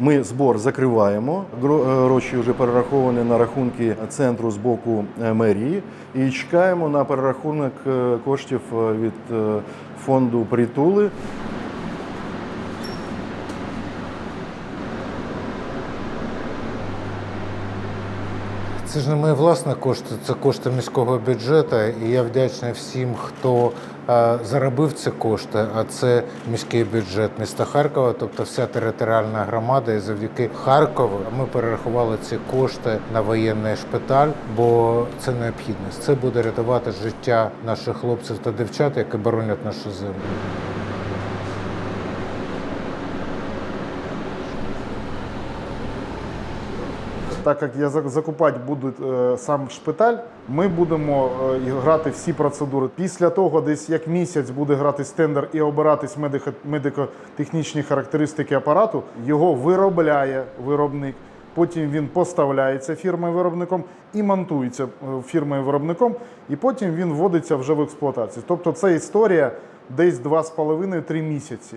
Ми збор закриваємо. Е, Гроші вже перераховані на рахунки центру з боку е, мерії і чекаємо на перерахунок е, коштів від фонду притули. Це ж не мої власні кошти, це кошти міського бюджету. І я вдячний всім, хто е, заробив ці кошти. А це міський бюджет міста Харкова, тобто вся територіальна громада. І завдяки Харкову ми перерахували ці кошти на воєнний шпиталь, бо це необхідність. Це буде рятувати життя наших хлопців та дівчат, які боронять нашу землю. Так як я закупати буду е, сам шпиталь, ми будемо е, грати всі процедури. Після того, десь як місяць буде гратись тендер і обиратись медико- медико-технічні характеристики апарату, його виробляє виробник. Потім він поставляється фірмою-виробником і монтується е, фірмою-виробником, і потім він вводиться вже в експлуатацію. Тобто це історія десь 2,5-3 місяці.